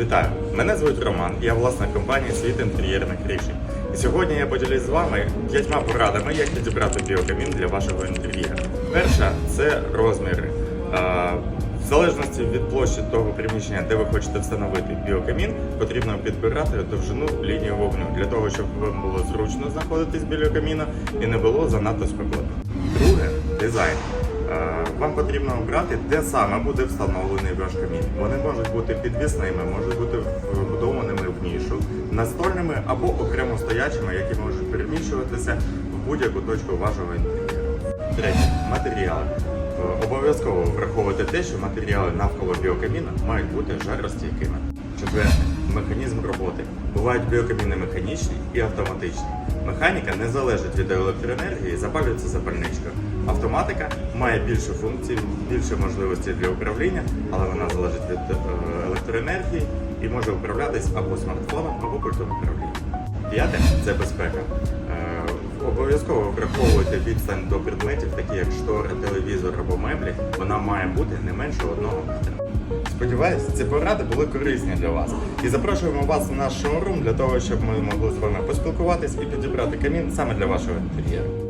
Вітаю! Мене звуть Роман, я власник компанії Світ інтер'єрних рішень. І сьогодні я поділюсь з вами п'ятьма порадами, як підібрати біокамін для вашого інтер'єру. Перша це розміри. В залежності від площі того приміщення, де ви хочете встановити біокамін, потрібно підбирати довжину лінії вогню для того, щоб вам було зручно знаходитись біля каміна і не було занадто спекотно. Друге дизайн. Потрібно обрати, де саме буде встановлений ваш камін. Вони можуть бути підвісними, можуть бути вбудованими в нішу, настольними або окремо стоячими, які можуть переміщуватися в будь-яку точку вашого інтер'єру. Третє матеріали. Обов'язково враховуйте те, що матеріали навколо біокаміна мають бути жаростійкими. Четверте механізм роботи. Бувають біокаміни механічні і автоматичні. Механіка не залежить від електроенергії, запалюється запальничкою. Автоматика має більше функцій, більше можливостей для управління, але вона залежить від е, електроенергії і може управлятись або смартфоном, або пультом управління. П'яте це безпека. Е, Обов'язково враховуйте відстань до предметів, такі як штори, телевізор або меблі. Вона має бути не менше одного метра. Сподіваюсь, ці поради були корисні для вас. І запрошуємо вас на наш шоурум для того, щоб ми могли з вами поспілкуватись і підібрати камін саме для вашого інтер'єру.